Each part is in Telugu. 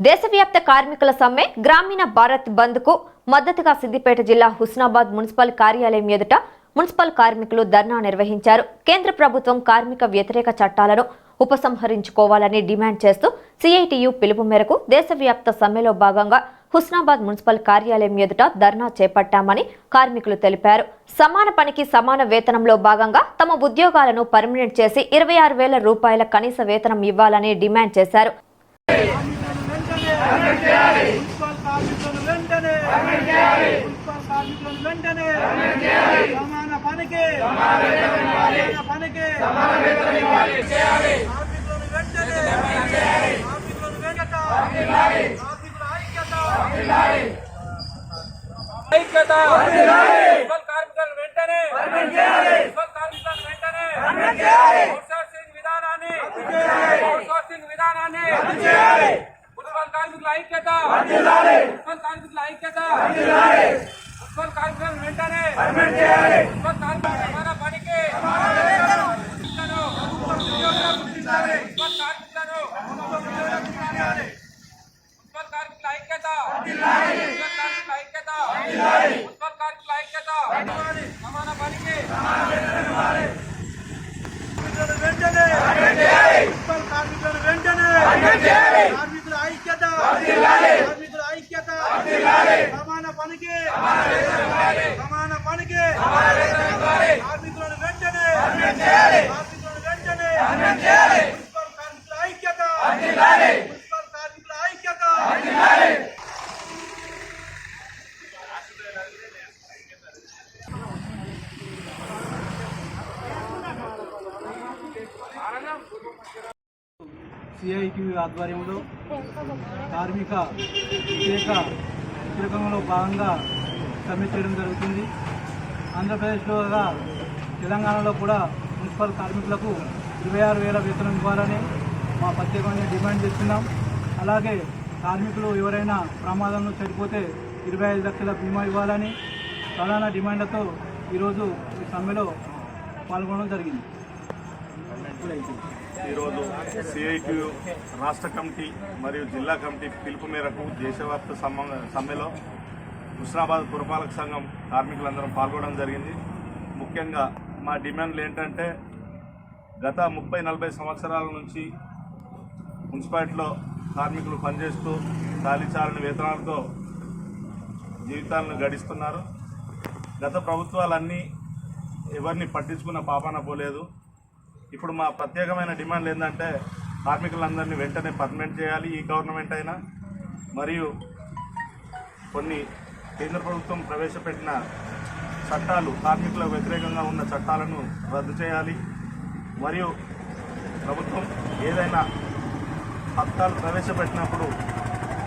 దేశవ్యాప్త కార్మికుల సమ్మె గ్రామీణ భారత్ బంద్కు మద్దతుగా సిద్దిపేట జిల్లా హుస్నాబాద్ మున్సిపల్ కార్యాలయం ఎదుట మున్సిపల్ కార్మికులు ధర్నా నిర్వహించారు. కేంద్ర ప్రభుత్వం కార్మిక వ్యతిరేక చట్టాలను ఉపసంహరించుకోవాలని డిమాండ్ చేస్తూ సిఐటియు పిలుపు మేరకు దేశవ్యాప్త సమ్మెలో భాగంగా హుస్నాబాద్ మున్సిపల్ కార్యాలయం ఎదుట ధర్నా చేపట్టామని కార్మికులు తెలిపారు. సమాన పనికి సమాన వేతనంలో భాగంగా తమ ఉద్యోగాలను పర్మినెంట్ చేసి ఇరవై ఆరు వేల రూపాయల కనీస వేతనం ఇవ్వాలని డిమాండ్ చేశారు. కార్మికులను వెంటనే మున్సిపల్ కార్మికులను వెంటనే సమాన పనికి సమాన పనికి కార్మికులను వెంటనే కార్మికులను వెంటనే కార్మికుల ఐక్యత ఐక్యత మున్సిపల్ కార్మికులను వెంటనే మున్సిపల్ కార్మికులను వెంటనే అవుట్సోర్సింగ్ విధానాన్ని అవుట్సోర్సింగ్ విధానాన్ని మున్సిపల్ కార్మికుల ఐక్యత మున్సిపల్ కార్మికుల ఐక్యత మున్సిపల్ కార్మికులను వెంటనే మున్సిపల్ కార్మికుల సమాన పనికి గుర్తించాలి. మున్సిపల్ కార్మికులను మున్సిపల్ కార్మికుల ఐక్యత మున్సిపల్ కార్మికుల ఐక్యత మున్సిపల్ కార్మికుల ఐక్యత సమాన పనికి కార్మికులను వెంటనే మున్సిపల్ కార్మికులను వెంటనే కార్మికుల ఐక్యత కార్మికుల ఐక్యత సమాన పనికి సమాన పనికి కార్మికులను వెంటనే కార్మికులను వెంటనే మున్సిపల్ కార్మికుల ఐక్యత మున్సిపల్ కార్మికుల ఐక్యత సిఐటి ఆధ్వర్యంలో కార్మిక వ్యతిరేక వ్యతిరేకంలో భాగంగా సమ్మె చేయడం జరుగుతుంది. ఆంధ్రప్రదేశ్లో తెలంగాణలో కూడా మున్సిపల్ కార్మికులకు ఇరవై ఆరు వేల వేతనం ఇవ్వాలని మా ప్రత్యేకమైన డిమాండ్ చేస్తున్నాం. అలాగే కార్మికులు ఎవరైనా ప్రమాదంలో చనిపోతే ఇరవై ఐదు లక్షల బీమా ఇవ్వాలని ప్రధాన డిమాండ్లతో ఈరోజు ఈ సమ్మెలో పాల్గొనడం జరిగింది. ఈరోజు సిఐటియు రాష్ట్ర కమిటీ మరియు జిల్లా కమిటీ పిలుపు మేరకు దేశవ్యాప్త సమ్మెలో హుస్నాబాద్ పురపాలక సంఘం కార్మికులందరం పాల్గొనడం జరిగింది. ముఖ్యంగా మా డిమాండ్లు ఏంటంటే గత ముప్పై నలభై సంవత్సరాల నుంచి మున్సిపాలిటీలో కార్మికులు పనిచేస్తూ చాలీ చాలని వేతనాలతో జీవితాలను గడిస్తున్నారు. గత ప్రభుత్వాలన్నీ ఎవరిని పట్టించుకున్న పాపాన పోలేదు. ఇప్పుడు మా ప్రత్యేకమైన డిమాండ్లు ఏంటంటే కార్మికులందరినీ వెంటనే పర్మనెంట్ చేయాలి ఈ గవర్నమెంట్ అయినా. మరియు కొన్ని కేంద్ర ప్రభుత్వం ప్రవేశపెట్టిన చట్టాలు కార్మికులకు వ్యతిరేకంగా ఉన్న చట్టాలను రద్దు చేయాలి. మరియు ప్రభుత్వం ఏదైనా పథకాలు ప్రవేశపెట్టినప్పుడు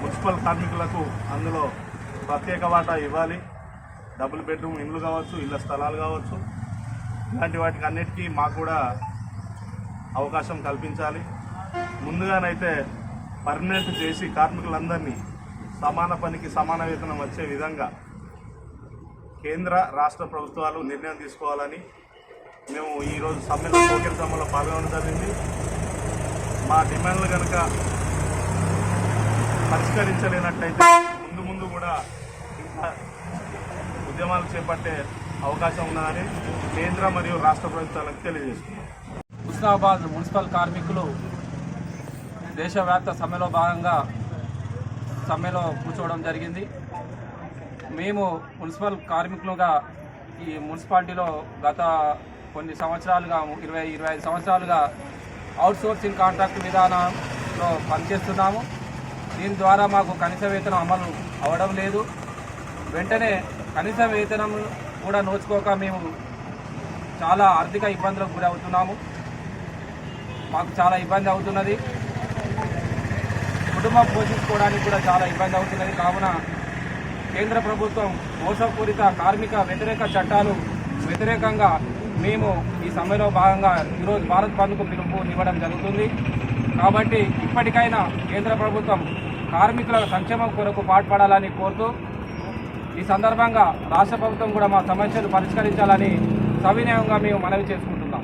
మున్సిపల్ కార్మికులకు అందులో ప్రత్యేక వాటా ఇవ్వాలి. డబుల్ బెడ్రూమ్ ఇండ్లు కావచ్చు ఇళ్ళ స్థలాలు కావచ్చు. ఇలాంటి వాటికి అన్నిటికీ మాకు కూడా అవకాశం కల్పించాలి. ముందుగానైతే పర్మనెంట్ చేసి కార్మికులందరినీ సమాన పనికి సమాన వేతనం వచ్చే విధంగా కేంద్ర రాష్ట్ర ప్రభుత్వాలు నిర్ణయం తీసుకోవాలని మేము ఈరోజు సమ్మెలో పోకిరి సమ్మెలో పాల్గొనడం జరిగింది. మా డిమాండ్లు కనుక పరిష్కరించలేనట్టయితే ముందు ముందు కూడా ఉద్యమాలు చేపట్టే అవకాశం ఉన్నదని కేంద్ర మరియు రాష్ట్ర ప్రభుత్వాలకు తెలియజేస్తున్నాం. హుస్నాబాద్ మున్సిపల్ కార్మికులు దేశవ్యాప్త సమ్మెలో భాగంగా సమ్మెలో కూర్చోవడం జరిగింది. మేము మున్సిపల్ కార్మికులుగా ఈ మున్సిపాలిటీలో గత కొన్ని సంవత్సరాలుగా ఇరవై ఇరవై ఐదు సంవత్సరాలుగా అవుట్సోర్సింగ్ కాంట్రాక్ట్ విధానంలో పనిచేస్తున్నాము. దీని ద్వారా మాకు కనీస వేతనం అమలు అవడం లేదు. వెంటనే కనీస వేతనం కూడా నోచుకోక మేము చాలా ఆర్థిక ఇబ్బందులకు గురి అవుతున్నాము మాకు చాలా ఇబ్బంది అవుతున్నది. కుటుంబం పోషించుకోవడానికి కూడా చాలా ఇబ్బంది అవుతున్నది. కావున కేంద్ర ప్రభుత్వం మోసపూరిత కార్మిక వ్యతిరేక చట్టాలు వ్యతిరేకంగా మేము ఈ సమ్మెలో భాగంగా ఈరోజు భారత్ బంద్కు పిలుపు ఇవ్వడం జరుగుతుంది. కాబట్టి ఇప్పటికైనా కేంద్ర ప్రభుత్వం కార్మికుల సంక్షేమం కొరకు పాటుపడాలని కోరుతూ ఈ సందర్భంగా రాష్ట్ర ప్రభుత్వం కూడా మా సమస్యలు పరిష్కరించాలని సవినయంగా మేము మనవి చేసుకుంటున్నాం.